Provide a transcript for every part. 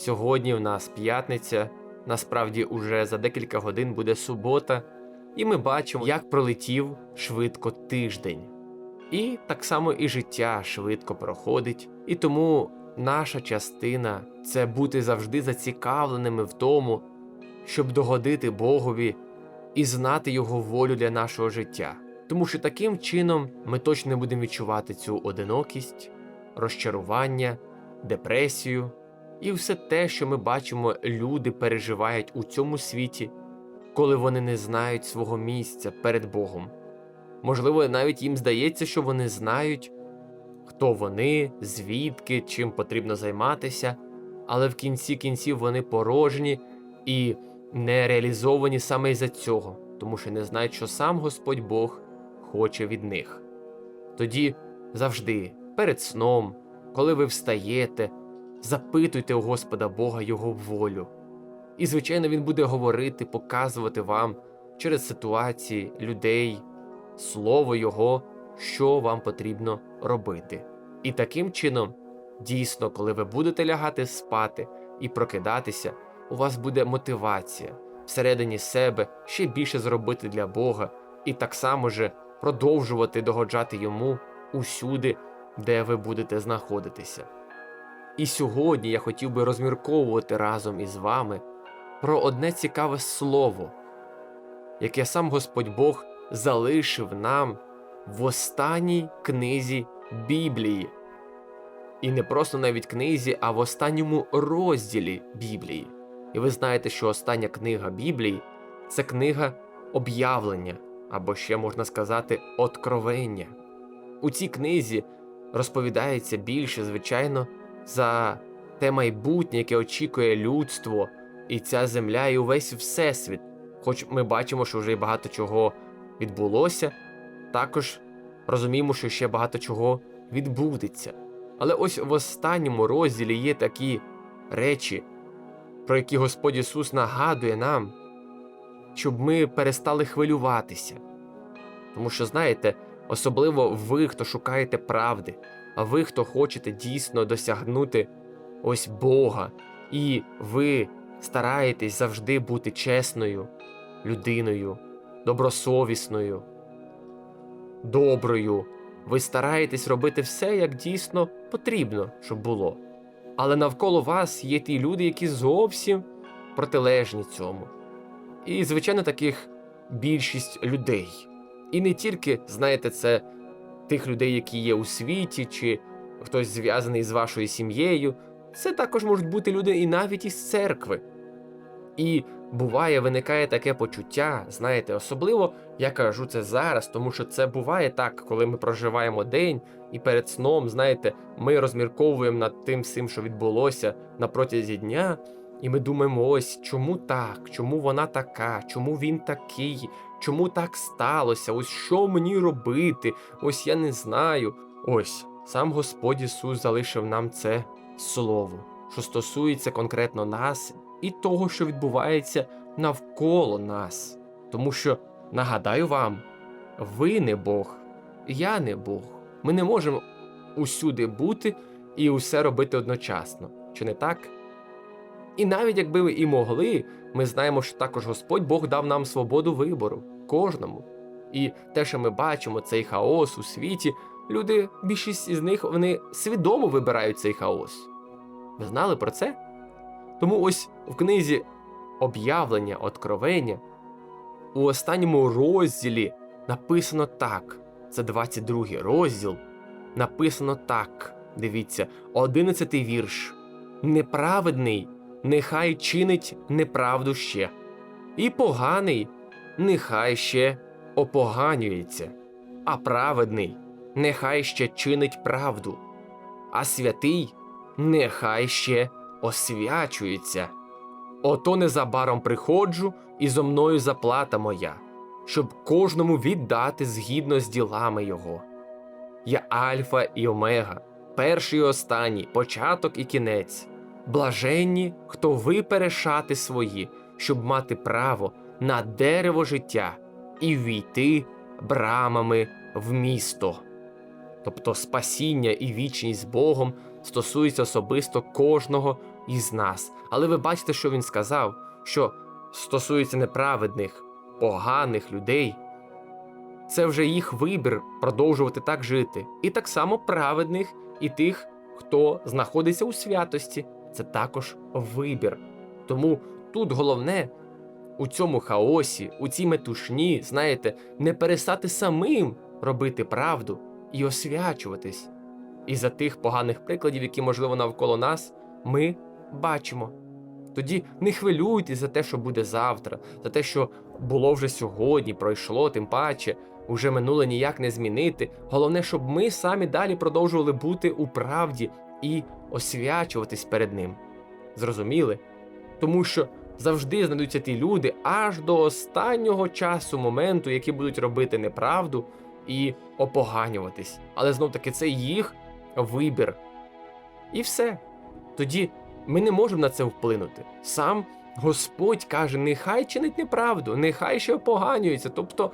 Сьогодні в нас п'ятниця, насправді уже за декілька годин буде субота, і ми бачимо, як пролетів швидко тиждень. І так само і життя швидко проходить, і тому наша частина це бути завжди зацікавленими в тому, щоб догодити Богові і знати Його волю для нашого життя. Тому що таким чином ми точно будемо відчувати цю одинокість, розчарування, депресію і все те, що ми бачимо, люди переживають у цьому світі, коли вони не знають свого місця перед Богом. Можливо, навіть їм здається, що вони знають, хто вони, звідки, чим потрібно займатися, але в кінці кінців вони порожні і не реалізовані саме із-за цього, тому що не знають, що сам Господь Бог хоче від них. Тоді завжди, перед сном, коли ви встаєте, запитуйте у Господа Бога Його волю. І, звичайно, Він буде говорити, показувати вам через ситуації, людей, слово Його, що вам потрібно робити. І таким чином, дійсно, коли ви будете лягати спати і прокидатися, у вас буде мотивація всередині себе ще більше зробити для Бога і так само же продовжувати догоджати йому усюди, де ви будете знаходитися. І сьогодні я хотів би розмірковувати разом із вами про одне цікаве слово, яке сам Господь Бог залишив нам в останній книзі Біблії. І не просто навіть книзі, а в останньому розділі Біблії. І ви знаєте, що остання книга Біблії це книга об'явлення, або ще можна сказати, откровення. У цій книзі розповідається більше, звичайно, за те майбутнє, яке очікує людство, і ця земля, і увесь всесвіт. Хоч ми бачимо, що вже багато чого відбулося, також розуміємо, що ще багато чого відбудеться. Але ось в останньому розділі є такі речі, про які Господь Ісус нагадує нам, щоб ми перестали хвилюватися. Тому що, знаєте, особливо ви, хто шукаєте правди, а ви, хто хочете дійсно досягнути ось Бога, і ви стараєтесь завжди бути чесною людиною, добросовісною, доброю. Ви стараєтесь робити все, як дійсно потрібно, щоб було. Але навколо вас є ті люди, які зовсім протилежні цьому. І, звичайно, таких більшість людей. І не тільки, знаєте, це тих людей, які є у світі, чи хтось зв'язаний з вашою сім'єю. Це також можуть бути люди і навіть із церкви. І буває, виникає таке почуття, знаєте, особливо я кажу це зараз, тому що це буває так, коли ми проживаємо день і перед сном, знаєте, ми розмірковуємо над тим всім, що відбулося на протязі дня, і ми думаємо, ось чому так, чому вона така, чому він такий, чому так сталося, ось що мені робити, ось я не знаю. Ось сам Господь Ісус залишив нам це слово, що стосується конкретно нас і того, що відбувається навколо нас. Тому що, нагадаю вам, ви не Бог, я не Бог. Ми не можемо усюди бути і усе робити одночасно, чи не так? І навіть якби ми і могли, ми знаємо, що також Господь Бог дав нам свободу вибору кожному. І те, що ми бачимо, цей хаос у світі, люди, більшість із них вони свідомо вибирають цей хаос. Ви знали про це? Тому ось в книзі об'явлення, откровення у останньому розділі написано так. Це 22 розділ. Написано так. Дивіться, 11 вірш. Неправедний нехай чинить неправду ще, і поганий нехай ще опоганюється, а праведний нехай ще чинить правду, а святий нехай ще освячується. Ото незабаром приходжу, і зо мною заплата моя, щоб кожному віддати згідно з ділами його. Я Альфа і Омега, перший і останній, початок і кінець. Блаженні, хто випере шати свої, щоб мати право на дерево життя і ввійти брамами в місто. Тобто спасіння і вічність з Богом стосується особисто кожного із нас. Але ви бачите, що він сказав, що стосується неправедних, поганих людей. Це вже їх вибір продовжувати так жити. І так само праведних і тих, хто знаходиться у святості. Це також вибір. Тому тут головне у цьому хаосі, у цій метушні, знаєте, не перестати самим робити правду і освячуватись. І за тих поганих прикладів, які, можливо, навколо нас, ми бачимо. Тоді не хвилюйтесь за те, що буде завтра, за те, що було вже сьогодні, пройшло, тим паче, уже минуле ніяк не змінити. Головне, щоб ми самі далі продовжували бути у правді і освячуватись перед ним. Зрозуміли? Тому що завжди знайдуться ті люди аж до останнього часу моменту, які будуть робити неправду і опоганюватись. Але знов таки це їх вибір. І все. Тоді ми не можемо на це вплинути. Сам Господь каже: нехай чинить неправду, нехай ще опоганюється. Тобто,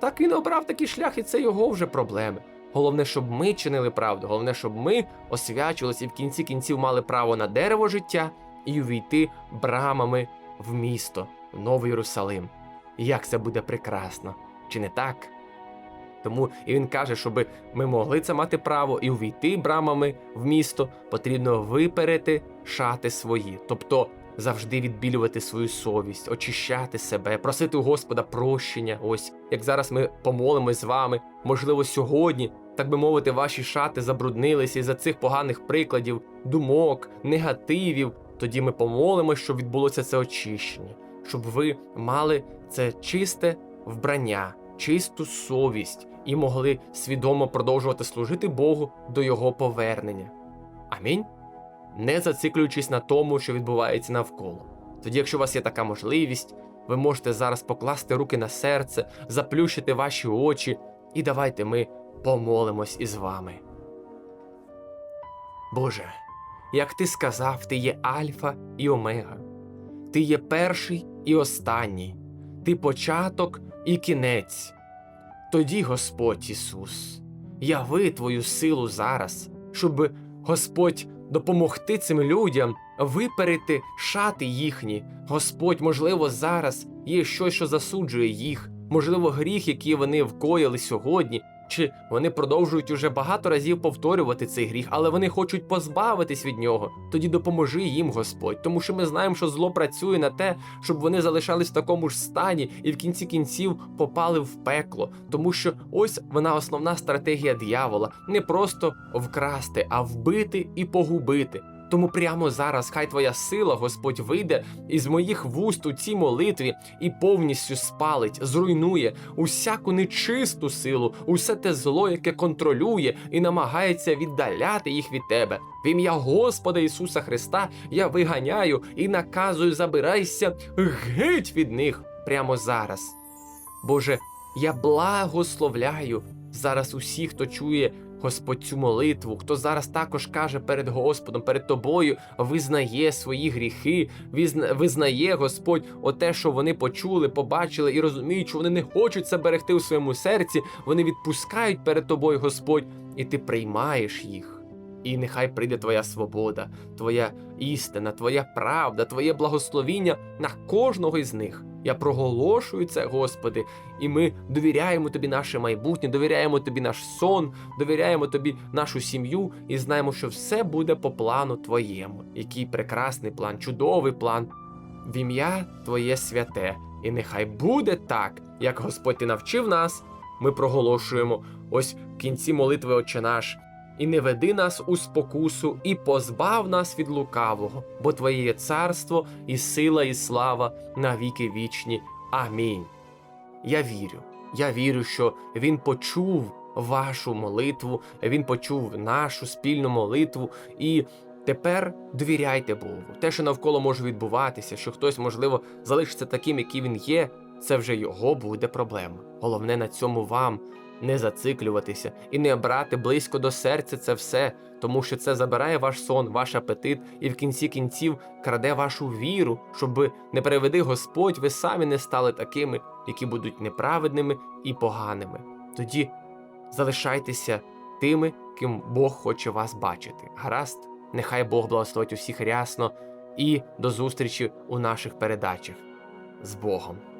так він обрав такий шлях, і це його вже проблеми. Головне, щоб ми чинили правду, головне, щоб ми освячувалися і в кінці кінців мали право на дерево життя і увійти брамами в місто, в Новий Єрусалим. Як це буде прекрасно, чи не так? Тому і він каже, щоб ми могли це мати право і увійти брамами в місто, потрібно виперети шати свої, тобто завжди відбілювати свою совість, очищати себе, просити у Господа прощення. Ось як зараз ми помолимось з вами. Можливо, сьогодні, так би мовити, ваші шати забруднилися із-за цих поганих прикладів, думок, негативів. Тоді ми помолимось, щоб відбулося це очищення, щоб ви мали це чисте вбрання, чисту совість і могли свідомо продовжувати служити Богу до Його повернення. Амінь. Не зациклюючись на тому, що відбувається навколо. Тоді, якщо у вас є така можливість, ви можете зараз покласти руки на серце, заплющити ваші очі, і давайте ми помолимось із вами. Боже, як ти сказав, ти є Альфа і Омега, ти є перший і останній, ти початок і кінець. Тоді, Господь Ісус, яви Твою силу зараз, щоб Господь допомогти цим людям виперити шати їхні. Господь, можливо, зараз є щось, що засуджує їх, можливо, гріх, який вони вкоїли сьогодні, чи вони продовжують уже багато разів повторювати цей гріх, але вони хочуть позбавитись від нього. Тоді допоможи їм, Господь, тому що ми знаємо, що зло працює на те, щоб вони залишались в такому ж стані і в кінці кінців попали в пекло. Тому що ось вона основна стратегія диявола: не просто вкрасти, а вбити і погубити. Тому прямо зараз хай твоя сила, Господь, вийде із моїх вуст у цій молитві і повністю спалить, зруйнує усяку нечисту силу, усе те зло, яке контролює і намагається віддаляти їх від тебе. В ім'я Господа Ісуса Христа я виганяю і наказую, забирайся геть від них прямо зараз. Боже, я благословляю зараз усіх, хто чує Господь цю молитву, хто зараз також каже перед Господом, перед тобою, визнає свої гріхи, визнає Господь оте, що вони почули, побачили і розуміють, що вони не хочуть це берегти у своєму серці, вони відпускають перед тобою, Господь, і ти приймаєш їх. І нехай прийде твоя свобода, твоя істина, твоя правда, твоє благословіння на кожного із них. Я проголошую це, Господи, і ми довіряємо Тобі наше майбутнє, довіряємо Тобі наш сон, довіряємо Тобі нашу сім'ю і знаємо, що все буде по плану Твоєму. Який прекрасний план, чудовий план. В ім'я Твоє святе. І нехай буде так, як Господь ти навчив нас. Ми проголошуємо ось в кінці молитви Отче наш. І не веди нас у спокусу, і позбав нас від лукавого, бо Твоє є царство, і сила, і слава на віки вічні. Амінь. Я вірю. Я вірю, що Він почув вашу молитву, Він почув нашу спільну молитву, і тепер довіряйте Богу. Те, що навколо може відбуватися, що хтось, можливо, залишиться таким, який він є, це вже його буде проблема. Головне на цьому вам не зациклюватися і не брати близько до серця це все, тому що це забирає ваш сон, ваш апетит і в кінці кінців краде вашу віру, щоб не переведи Господь, ви самі не стали такими, які будуть неправедними і поганими. Тоді залишайтеся тими, ким Бог хоче вас бачити. Гаразд, нехай Бог благословить усіх рясно і до зустрічі у наших передачах з Богом.